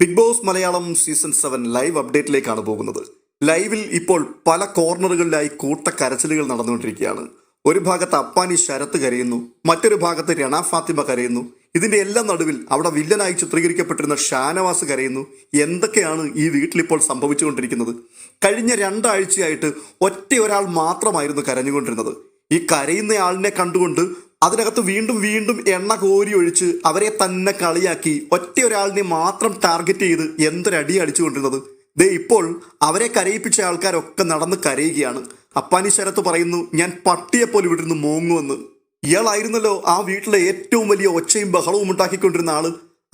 Bigg Boss Malayalam season seven live അപ്ഡേറ്റിലേക്കാണ് പോകുന്നത്. ലൈവിൽ ഇപ്പോൾ പല കോർണറുകളിലായി കൂട്ട കരച്ചിലുകൾ നടന്നുകൊണ്ടിരിക്കുകയാണ്. ഒരു ഭാഗത്ത് അപ്പാനി ശരത്ത് കരയുന്നു മറ്റൊരു ഭാഗത്ത് രണ ഫാത്തിമ കരയുന്നു. ഇതിന്റെ എല്ലാം നടുവിൽ അവിടെ വില്ലനായി ചിത്രീകരിക്കപ്പെട്ടിരുന്ന ഷാനവാസ് കരയുന്നു. എന്തൊക്കെയാണ് ഈ വീട്ടിലിപ്പോൾ സംഭവിച്ചുകൊണ്ടിരിക്കുന്നത്? കഴിഞ്ഞ രണ്ടാഴ്ചയായിട്ട് ഒറ്റ ഒരാൾ മാത്രമായിരുന്നു കരഞ്ഞുകൊണ്ടിരുന്നത്. ഈ കരയുന്ന ആളിനെ കണ്ടുകൊണ്ട് അതിനകത്ത് വീണ്ടും വീണ്ടും എണ്ണ കോരി ഒഴിച്ച് അവരെ തന്നെ കളിയാക്കി ഒറ്റ ഒരാളിനെ മാത്രം ടാർഗറ്റ് ചെയ്ത് എന്തൊരടി അടിച്ചുകൊണ്ടിരുന്നത്. ദേ ഇപ്പോൾ അവരെ കരയിപ്പിച്ച ആൾക്കാരൊക്കെ നടന്ന് കരയുകയാണ്. അപ്പാനി ശരത്ത് പറയുന്നു ഞാൻ പട്ടിയെപ്പോലെ ഇവിടുന്ന് മോങ്ങുമെന്ന്. ഇയാളായിരുന്നല്ലോ ആ വീട്ടിലെ ഏറ്റവും വലിയ ഒച്ചയും ബഹളവും ഉണ്ടാക്കിക്കൊണ്ടിരുന്ന ആൾ.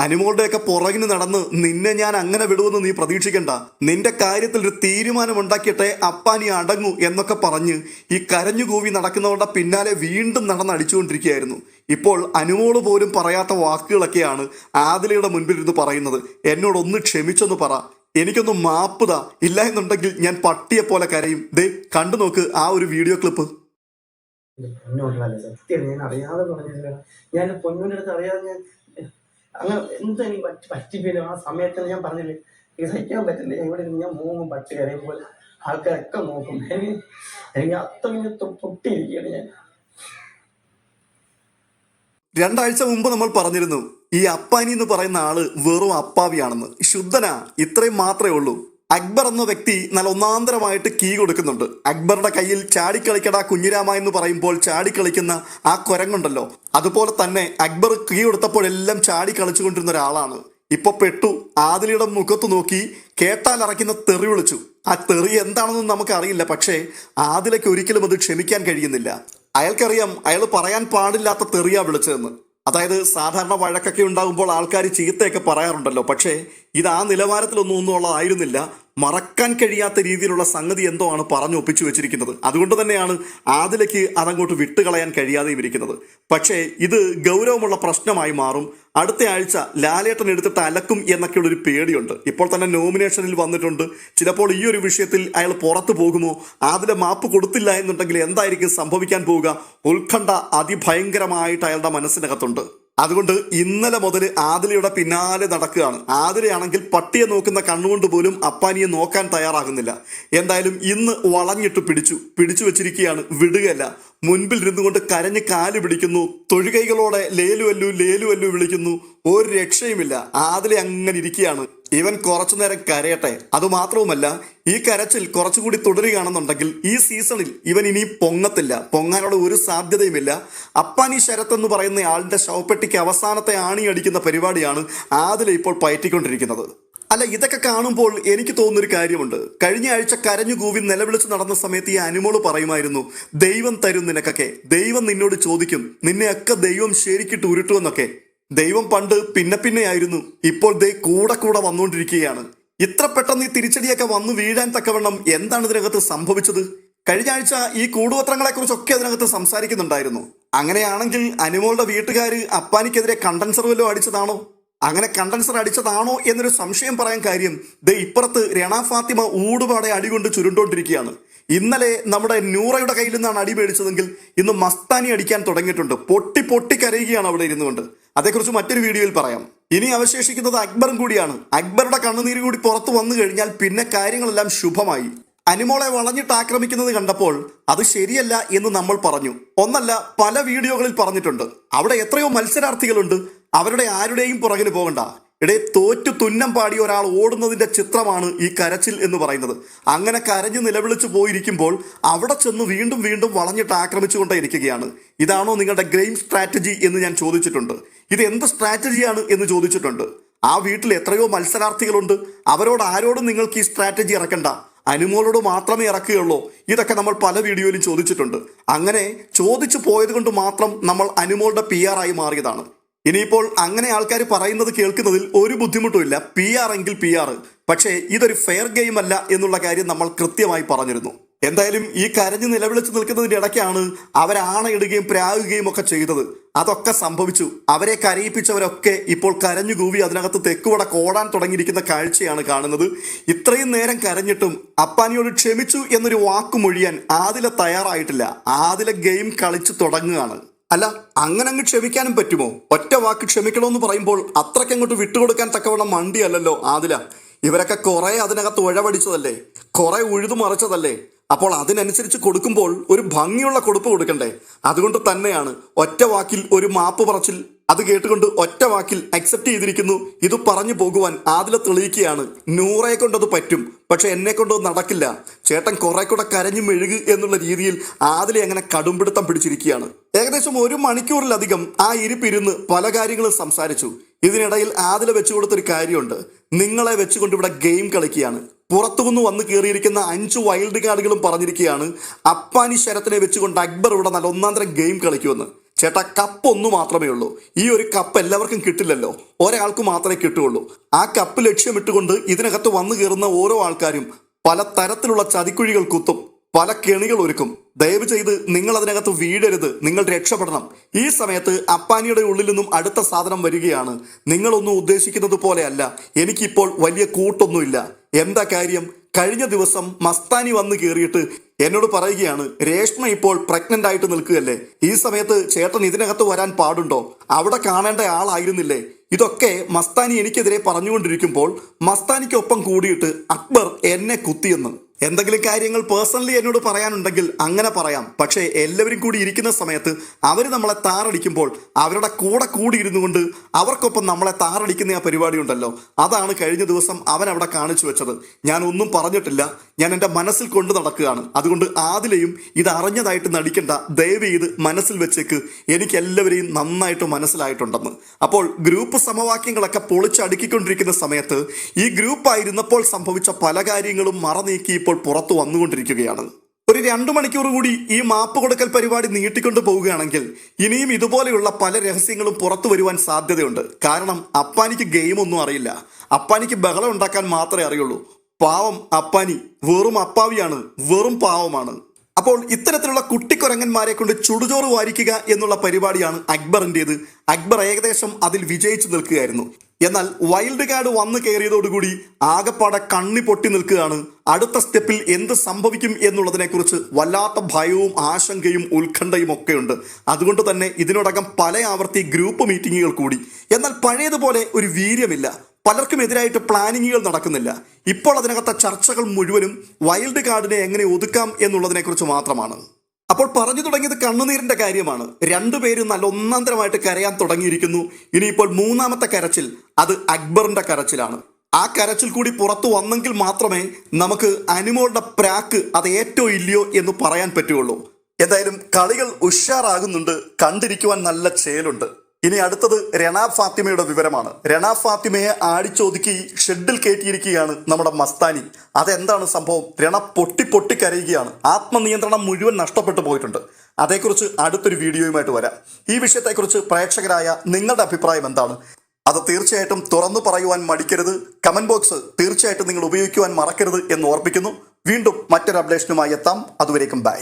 അനിമോളുടെയൊക്കെ പുറകിന് നടന്ന് നിന്നെ ഞാൻ അങ്ങനെ വിടുമെന്ന് നീ പ്രതീക്ഷിക്കണ്ട. നിന്റെ കാര്യത്തിൽ ഒരു തീരുമാനം ഉണ്ടാക്കിയിട്ടെ അപ്പാനി അടങ്ങൂ എന്നൊക്കെ പറഞ്ഞ് ഈ കരഞ്ഞുകൂവി നടക്കുന്നവരുടെ പിന്നാലെ വീണ്ടും നടന്ന് അടിച്ചുകൊണ്ടിരിക്കുകയായിരുന്നു. ഇപ്പോൾ അനുമോൾ പോലും പറയാത്ത വാക്കുകളൊക്കെയാണ് ആദിലയുടെ മുൻപിൽ ഇരുന്ന് പറയുന്നത്. എന്നോടൊന്ന് ക്ഷമിച്ചൊന്ന് പറ. എനിക്കൊന്ന് മാപ്പുത ഇല്ല എന്നുണ്ടെങ്കിൽ ഞാൻ പട്ടിയെ പോലെ കരയും. ദേ കണ്ടു നോക്ക് ആ ഒരു വീഡിയോ ക്ലിപ്പ്. സത്യം ഞാൻ അറിയാതെ പറഞ്ഞില്ല. ഞാൻ പൊന്നുവിന്റെ അടുത്ത് അറിയാതെ ഞാൻ അങ്ങനെ എന്താ എനിക്ക് പറ്റി പറ്റിപ്പിന് ആ സമയത്ത് ഞാൻ പറഞ്ഞില്ലേ എനിക്ക് സഹിക്കാൻ പറ്റില്ല. ഇവിടെ ഞാൻ മൂങ്ങും പട്ടി കരയുമ്പോൾ ആൾക്കാരൊക്കെ നോക്കും. എനിക്ക് എനിക്ക് തൊ- പൊട്ടിയിരിക്കുകയാണ് ഞാൻ. രണ്ടാഴ്ച മുമ്പ് നമ്മൾ പറഞ്ഞിരുന്നു ഈ അപ്പാനി എന്ന് പറയുന്ന ആൾ വെറും അപ്പാവിയാണെന്ന്. ശുദ്ധന ഇത്രയും മാത്രമേ ഉള്ളൂ. അക്ബർ എന്ന വ്യക്തി നല്ല ഒന്നാന്തരമായിട്ട് കീ കൊടുക്കുന്നുണ്ട്. അക്ബറുടെ കയ്യിൽ ചാടിക്കളിക്കട കുഞ്ഞിരാമ എന്ന് പറയുമ്പോൾ ചാടിക്കളിക്കുന്ന ആ കുരങ്ങുണ്ടല്ലോ. അതുപോലെ തന്നെ അക്ബർ കീ കൊടുത്തപ്പോഴെല്ലാം ചാടി കളിച്ചുകൊണ്ടിരുന്ന ഒരാളാണ്. ഇപ്പൊ പെട്ടു ആദിലിയുടെ മുഖത്ത് നോക്കി കേട്ടാൽ അറയ്ക്കുന്ന തെറി വിളിച്ചു. ആ തെറി എന്താണെന്ന് നമുക്ക് അറിയില്ല പക്ഷേ ആദിലയ്ക്ക് ഒരിക്കലും അത് ക്ഷമിക്കാൻ കഴിയുന്നില്ല. അയാൾക്കറിയാം അയാൾ പറയാൻ പാടില്ലാത്ത തെറിയാ വിളിച്ചതെന്ന്. അതായത് സാധാരണ വഴക്കൊക്കെ ഉണ്ടാകുമ്പോൾ ആൾക്കാർ ചീത്തയൊക്കെ പറയാറുണ്ടല്ലോ പക്ഷേ ഇത് ആ നിലവാരത്തിലൊന്നും ഒന്നും ഉള്ളതായിരുന്നില്ല. മറക്കാൻ കഴിയാത്ത രീതിയിലുള്ള സംഗതി എന്തോ ആണ് പറഞ്ഞു ഒപ്പിച്ചു വെച്ചിരിക്കുന്നത്. അതുകൊണ്ട് തന്നെയാണ് ആദിലയ്ക്ക് അതങ്ങോട്ട് വിട്ടുകളയാൻ കഴിയാതെയും ഇരിക്കുന്നത്. പക്ഷേ ഇത് ഗൗരവമുള്ള പ്രശ്നമായി മാറും. അടുത്ത ആഴ്ച ലാലേട്ടൻ എടുത്തിട്ട് അലക്കും എന്നൊക്കെയുള്ള ഒരു പേടിയുണ്ട്. ഇപ്പോൾ തന്നെ നോമിനേഷനിൽ വന്നിട്ടുണ്ട്. ചിലപ്പോൾ ഈ ഒരു വിഷയത്തിൽ അയാൾ പുറത്തു പോകുമോ? ആദില മാപ്പ് കൊടുത്തില്ല എന്നുണ്ടെങ്കിൽ എന്തായിരിക്കും സംഭവിക്കാൻ പോവുക? ഉത്കണ്ഠ അതിഭയങ്കരമായിട്ട് അയാളുടെ മനസ്സിനകത്തുണ്ട്. അതുകൊണ്ട് ഇന്നലെ മുതൽ ആദിലയുടെ പിന്നാലെ നടക്കുകയാണ്. ആദിലയാണെങ്കിൽ പട്ടിയെ നോക്കുന്ന കണ്ണുകൊണ്ട് പോലും അപ്പാനിയെ നോക്കാൻ തയ്യാറാകുന്നില്ല. എന്തായാലും ഇന്ന് വളഞ്ഞിട്ട് പിടിച്ചു. പിടിച്ചു വെച്ചിരിക്കുകയാണ് വിടുകയല്ല. മുൻപിൽ ഇരുന്നുകൊണ്ട് കരഞ്ഞ് കാൽ പിടിക്കുന്നു. തൊഴുകൈകളോടെ ലേലുവല്ലു ലേലുവല്ലു വിളിക്കുന്നു. ഒരു രക്ഷയുമില്ല. ആദിലെ അങ്ങനെ ഇരിക്കുകയാണ്. ഇവൻ കുറച്ചു നേരം കരയട്ടെ. അതുമാത്രവുമല്ല ഈ കരച്ചിൽ കുറച്ചുകൂടി തുടരുകയാണെന്നുണ്ടെങ്കിൽ ഈ സീസണിൽ ഇവൻ ഇനി പൊങ്ങത്തില്ല. പൊങ്ങാനുള്ള ഒരു സാധ്യതയുമില്ല. അപ്പാനി ശരത് എന്ന് പറയുന്ന ആളിന്റെ ശവപ്പെട്ടിക്ക് അവസാനത്തെ ആണി അടിക്കുന്ന പരിപാടിയാണ് ആദിലെ ഇപ്പോൾ പയറ്റിക്കൊണ്ടിരിക്കുന്നത്. അല്ല ഇതൊക്കെ കാണുമ്പോൾ എനിക്ക് തോന്നുന്നൊരു കാര്യമുണ്ട്. കഴിഞ്ഞ ആഴ്ച കരഞ്ഞു കൂവി നിലവിളിച്ച് നടന്ന സമയത്ത് ഈ അനുമോൾ പറയുമായിരുന്നു ദൈവം തരും നിനക്കൊക്കെ. ദൈവം നിന്നോട് ചോദിക്കും. നിന്നെയൊക്കെ ദൈവം ശരിക്കിട്ട് ഉരുട്ടുമെന്നൊക്കെ. ദൈവം പണ്ട് പിന്നെ പിന്നെയായിരുന്നു ഇപ്പോൾ ദൈ കൂടെ കൂടെ വന്നുകൊണ്ടിരിക്കുകയാണ്. ഇത്ര പെട്ടെന്ന് ഈ തിരിച്ചടിയൊക്കെ വന്നു വീഴാൻ തക്കവണ്ണം എന്താണ് ഇതിനകത്ത് സംഭവിച്ചത്? കഴിഞ്ഞ ആഴ്ച ഈ കൂടുപത്രങ്ങളെ കുറിച്ചൊക്കെ അതിനകത്ത് സംസാരിക്കുന്നുണ്ടായിരുന്നു. അങ്ങനെയാണെങ്കിൽ അനുമോളുടെ വീട്ടുകാർ അപ്പാനിക്കെതിരെ കണ്ടൻസർ വല്ലതും അടിച്ചതാണോ? അങ്ങനെ കണ്ടൻസർ അടിച്ചതാണോ എന്നൊരു സംശയം പറയാൻ കാര്യം ദേ ഇപ്പുറത്ത് രണ ഫാത്തിമ ഊടുപാടെ അടികൊണ്ട് ചുരുണ്ടോണ്ടിരിക്കുകയാണ്. ഇന്നലെ നമ്മുടെ നൂറയുടെ കയ്യിൽ നിന്നാണ് അടി മേടിച്ചതെങ്കിൽ ഇന്ന് മസ്താനി അടിക്കാൻ തുടങ്ങിയിട്ടുണ്ട്. പൊട്ടി പൊട്ടി കരയുകയാണ് അവിടെ ഇരുന്നുകൊണ്ട്. അതേക്കുറിച്ച് മറ്റൊരു വീഡിയോയിൽ പറയാം. ഇനി അവശേഷിക്കുന്നത് അക്ബറും കൂടിയാണ്. അക്ബറുടെ കണ്ണുനീര് കൂടി പുറത്തു വന്നു കഴിഞ്ഞാൽ പിന്നെ കാര്യങ്ങളെല്ലാം ശുഭമായി. അനിമോളെ വളഞ്ഞിട്ട് ആക്രമിക്കുന്നത് കണ്ടപ്പോൾ അത് ശരിയല്ല എന്ന് നമ്മൾ പറഞ്ഞു. ഒന്നല്ല പല വീഡിയോകളിൽ പറഞ്ഞിട്ടുണ്ട്. അവിടെ എത്രയോ മത്സരാർത്ഥികളുണ്ട്. അവരുടെ ആരുടെയും പുറകിന് പോകണ്ട. ഇടയെ തോറ്റു തുന്നം പാടി ഒരാൾ ഓടുന്നതിന്റെ ചിത്രമാണ് ഈ കരച്ചിൽ എന്ന് പറയുന്നത്. അങ്ങനെ കരഞ്ഞ് നിലവിളിച്ചു പോയിരിക്കുമ്പോൾ അവിടെ ചെന്ന് വീണ്ടും വീണ്ടും വളഞ്ഞിട്ട് ആക്രമിച്ചുകൊണ്ടേയിരിക്കുകയാണ് ഇതാണോ നിങ്ങളുടെ ഗ്രെയിം സ്ട്രാറ്റജി എന്ന് ഞാൻ ചോദിച്ചിട്ടുണ്ട്. ഇത് എന്ത് സ്ട്രാറ്റജിയാണ് എന്ന് ചോദിച്ചിട്ടുണ്ട്. ആ വീട്ടിൽ എത്രയോ മത്സരാർത്ഥികളുണ്ട്. അവരോട് ആരോടും നിങ്ങൾക്ക് ഈ സ്ട്രാറ്റജി ഇറക്കണ്ട. അനുമോളോട് മാത്രമേ ഇറക്കുകയുള്ളൂ. ഇതൊക്കെ നമ്മൾ പല വീഡിയോയിലും ചോദിച്ചിട്ടുണ്ട്. അങ്ങനെ ചോദിച്ചു പോയത് കൊണ്ട് മാത്രം നമ്മൾ അനുമോളുടെ പി ആയി മാറിയതാണ്. ഇനിയിപ്പോൾ അങ്ങനെ ആൾക്കാർ പറയുന്നത് കേൾക്കുന്നതിൽ ഒരു ബുദ്ധിമുട്ടുമില്ല. പി ആർ എങ്കിൽ പി ആർ പക്ഷേ ഇതൊരു ഫെയർ ഗെയിം അല്ല എന്നുള്ള കാര്യം നമ്മൾ കൃത്യമായി പറഞ്ഞിരുന്നു. എന്തായാലും ഈ കരഞ്ഞു നിലവിളിച്ച് നിൽക്കുന്നതിന്റെ ഇടയ്ക്കാണ് അവരാണയിടുകയും പ്രാകുകയും ഒക്കെ ചെയ്തത്. അതൊക്കെ സംഭവിച്ചു. അവരെ കരയിപ്പിച്ചവരൊക്കെ ഇപ്പോൾ കരഞ്ഞു കൂവി അതിനകത്ത് തെക്കുവട കോടാൻ തുടങ്ങിയിരിക്കുന്ന കാഴ്ചയാണ് കാണുന്നത്. ഇത്രയും നേരം കരഞ്ഞിട്ടും അപ്പാനിയോട് ക്ഷമിച്ചു എന്നൊരു വാക്കു മൊഴിയാൻ ആദില തയ്യാറായിട്ടില്ല. ആദില ഗെയിം കളിച്ചു തുടങ്ങുകയാണ്. അല്ല അങ്ങനെ അങ്ങ് ക്ഷമിക്കാനും പറ്റുമോ? ഒറ്റ വാക്ക് ക്ഷമിക്കണമെന്ന് പറയുമ്പോൾ അത്രയ്ക്കങ്ങോട്ട് വിട്ടുകൊടുക്കാൻ തക്കവണ്ണം മണ്ടിയല്ലല്ലോ ആദില. ഇവരൊക്കെ കുറെ അതിനകത്ത് ഉഴവടിച്ചതല്ലേ? കുറെ ഉഴുതു മറിച്ചതല്ലേ? അപ്പോൾ അതിനനുസരിച്ച് കൊടുക്കുമ്പോൾ ഒരു ഭംഗിയുള്ള കൊടുപ്പ് കൊടുക്കണ്ടേ? അതുകൊണ്ട് തന്നെയാണ് ഒറ്റ വാക്കിൽ ഒരു മാപ്പ് പറച്ചിൽ അത് കേട്ടുകൊണ്ട് ഒറ്റ വാക്കിൽ അക്സെപ്റ്റ് ചെയ്തിരിക്കുന്നു. ഇത് പറഞ്ഞു പോകുവാൻ ആദില തെളിയിക്കുകയാണ്. നൂറെ കൊണ്ടത് പറ്റും പക്ഷെ എന്നെ കൊണ്ടത് നടക്കില്ല. ചേട്ടൻ കുറെ കൂടെ കരഞ്ഞു മെഴുകു എന്നുള്ള രീതിയിൽ ആദിലെ അങ്ങനെ കടുംപിടുത്തം പിടിച്ചിരിക്കുകയാണ്. ഏകദേശം ഒരു മണിക്കൂറിലധികം ആ ഇരിപ്പിരുന്ന് പല കാര്യങ്ങളും സംസാരിച്ചു. ഇതിനിടയിൽ ആദില വെച്ചു കൊടുത്തൊരു കാര്യമുണ്ട്. നിങ്ങളെ വെച്ചുകൊണ്ട് ഇവിടെ ഗെയിം കളിക്കുകയാണ്. പുറത്തുനിന്ന് വന്ന് കയറിയിരിക്കുന്ന അഞ്ച് വൈൽഡ് കാർഡുകളും പറഞ്ഞിരിക്കുകയാണ്. അപ്പാനി ശരത്തിനെ വെച്ചുകൊണ്ട് അക്ബർ ഇവിടെ നല്ല ഒന്നാന്തരം ഗെയിം കളിക്കുമെന്ന്. ചേട്ടാ കപ്പ് ഒന്ന് മാത്രമേ ഉള്ളൂ. ഈ ഒരു കപ്പ് എല്ലാവർക്കും കിട്ടില്ലല്ലോ. ഒരാൾക്ക് മാത്രമേ കിട്ടുകയുള്ളൂ. ആ കപ്പ് ലക്ഷ്യമിട്ടുകൊണ്ട് ഇതിനകത്ത് വന്നു കയറുന്ന ഓരോ ആൾക്കാരും പല തരത്തിലുള്ള ചതിക്കുഴികൾ കുത്തും പല കെണികൾ ഒരുക്കും. ദയവ് ചെയ്ത് നിങ്ങൾ അതിനകത്ത് വീഴരുത്. നിങ്ങൾ രക്ഷപ്പെടണം. ഈ സമയത്ത് അപ്പാനിയുടെ ഉള്ളിൽ നിന്നും അടുത്ത സാധനം വരികയാണ്. നിങ്ങളൊന്നും ഉദ്ദേശിക്കുന്നത് പോലെയല്ല. എനിക്കിപ്പോൾ വലിയ കൂട്ടൊന്നുമില്ല. എന്താ കാര്യം? കഴിഞ്ഞ ദിവസം മസ്താനി വന്ന് കയറിയിട്ട് എന്നോട് പറയുകയാണ് രേഷ്മ ഇപ്പോൾ പ്രഗ്നന്റ് ആയിട്ട് നിൽക്കുകയല്ലേ? ഈ സമയത്ത് ചേട്ടൻ ഇതിനകത്ത് വരാൻ പാടുണ്ടോ? അവിടെ കാണേണ്ട ആളായിരുന്നില്ലേ? ഇതൊക്കെ മസ്താനി എനിക്കെതിരെ പറഞ്ഞുകൊണ്ടിരിക്കുമ്പോൾ മസ്താനിക്കൊപ്പം കൂടിയിട്ട് അക്ബർ എന്നെ കുത്തിയെന്ന്. എന്തെങ്കിലും കാര്യങ്ങൾ പേഴ്സണലി എന്നോട് പറയാനുണ്ടെങ്കിൽ അങ്ങനെ പറയാം. പക്ഷേ എല്ലാവരും കൂടി ഇരിക്കുന്ന സമയത്ത് അവർ നമ്മളെ താറടിക്കുമ്പോൾ അവരുടെ കൂടെ കൂടിയിരുന്നു കൊണ്ട് അവർക്കൊപ്പം നമ്മളെ താറടിക്കുന്ന ആ പരിപാടി ഉണ്ടല്ലോ. അതാണ് കഴിഞ്ഞ ദിവസം അവൻ അവിടെ കാണിച്ചു വെച്ചത്. ഞാൻ ഒന്നും പറഞ്ഞിട്ടില്ല. ഞാൻ എന്റെ മനസ്സിൽ കൊണ്ട് നടക്കുകയാണ്. അതുകൊണ്ട് ആദിലെയും ഇത് അറിഞ്ഞതായിട്ട് നടിക്കണ്ട ദയവ് ചെയ്ത് മനസ്സിൽ വെച്ചേക്ക്. എനിക്ക് എല്ലാവരെയും നന്നായിട്ട് മനസ്സിലായിട്ടുണ്ടെന്ന്. അപ്പോൾ ഗ്രൂപ്പ് സമവാക്യങ്ങളൊക്കെ പൊളിച്ചടുക്കിക്കൊണ്ടിരിക്കുന്ന സമയത്ത് ഈ ഗ്രൂപ്പായിരുന്നപ്പോൾ സംഭവിച്ച പല കാര്യങ്ങളും മറനീക്കി ഇപ്പോൾ പുറത്തു വന്നുകൊണ്ടിരിക്കുകയാണ്. ഒരു രണ്ടു മണിക്കൂർ കൂടി ഈ മാപ്പ് കൊടുക്കൽ പരിപാടി നീട്ടിക്കൊണ്ടു പോവുകയാണെങ്കിൽ ഇനിയും ഇതുപോലെയുള്ള പല രഹസ്യങ്ങളും പുറത്തു വരുവാൻ സാധ്യതയുണ്ട്. കാരണം അപ്പാനിക്ക് ഗെയിം ഒന്നും അറിയില്ല. അപ്പാനിക്ക് ബഹളം ഉണ്ടാക്കാൻ മാത്രമേ അറിയുള്ളൂ. പാവം അപ്പാനി വെറും അപ്പാവിയാണ് വെറും പാവമാണ്. അപ്പോൾ ഇത്തരത്തിലുള്ള കുട്ടിക്കൊരങ്ങന്മാരെ കൊണ്ട് ചുടുചോറ് വാരിക്കുക എന്നുള്ള പരിപാടിയാണ് അക്ബറിന്റെത്. അക്ബർ ഏകദേശം അതിൽ വിജയിച്ചു നിൽക്കുകയായിരുന്നു. എന്നാൽ വൈൽഡ് കാർഡ് വന്നു കയറിയതോടുകൂടി ആകപ്പാടെ കണ്ണി പൊട്ടി നിൽക്കുകയാണ്. അടുത്ത സ്റ്റെപ്പിൽ എന്ത് സംഭവിക്കും എന്നുള്ളതിനെക്കുറിച്ച് വല്ലാത്ത ഭയവും ആശങ്കയും ഉത്കണ്ഠയും ഒക്കെയുണ്ട്. അതുകൊണ്ട് തന്നെ ഇതിനോടകം പല ആവർത്തി ഗ്രൂപ്പ് മീറ്റിങ്ങുകൾ കൂടി. എന്നാൽ പഴയതുപോലെ ഒരു വീര്യമില്ല. പലർക്കും എതിരായിട്ട് പ്ലാനിങ്ങുകൾ നടക്കുന്നില്ല. ഇപ്പോൾ അതിനകത്തെ ചർച്ചകൾ മുഴുവനും വൈൽഡ് കാർഡിനെ എങ്ങനെ ഒതുക്കാം എന്നുള്ളതിനെക്കുറിച്ച് മാത്രമാണ്. അപ്പോൾ പറഞ്ഞു തുടങ്ങിയത് കണ്ണുനീരിന്റെ കാര്യമാണ്. രണ്ടുപേരും നല്ല ഒന്നാന്തരമായിട്ട് കരയാൻ തുടങ്ങിയിരിക്കുന്നു. ഇനിയിപ്പോൾ മൂന്നാമത്തെ കരച്ചിൽ അത് അക്ബറിന്റെ കരച്ചിലാണ്. ആ കരച്ചിൽ കൂടി പുറത്തു വന്നെങ്കിൽ മാത്രമേ നമുക്ക് അനിമോളുടെ പ്രാക്ക് അത് ഏറ്റവും ഇല്ലയോ എന്ന് പറയാൻ പറ്റുള്ളൂ എന്തായാലും കളികൾ ഉഷാറാകുന്നുണ്ട്. കണ്ടിരിക്കുവാൻ നല്ല ചേലുണ്ട്. ഇനി അടുത്തത് രണ ഫാത്തിമയുടെ വിവരമാണ്. രണ ഫാത്തിമയെ ആടിച്ചൊതുക്കി ഷെഡിൽ കയറ്റിയിരിക്കുകയാണ് നമ്മുടെ മസ്താനി. അതെന്താണ് സംഭവം? രണ പൊട്ടി പൊട്ടി കരയുകയാണ്. ആത്മനിയന്ത്രണം മുഴുവൻ നഷ്ടപ്പെട്ടു പോയിട്ടുണ്ട്. അതേക്കുറിച്ച് അടുത്തൊരു വീഡിയോയുമായിട്ട് വരാം. ഈ വിഷയത്തെക്കുറിച്ച് പ്രേക്ഷകരായ നിങ്ങളുടെ അഭിപ്രായം എന്താണ്? അത് തീർച്ചയായിട്ടും തുറന്നു പറയുവാൻ മടിക്കരുത്. കമന്റ് ബോക്സ് തീർച്ചയായിട്ടും നിങ്ങൾ ഉപയോഗിക്കുവാൻ മറക്കരുത് എന്ന് ഓർപ്പിക്കുന്നു. വീണ്ടും മറ്റൊരു അപ്ഡേഷനുമായി എത്താം. അതുവരേക്കും ബൈ.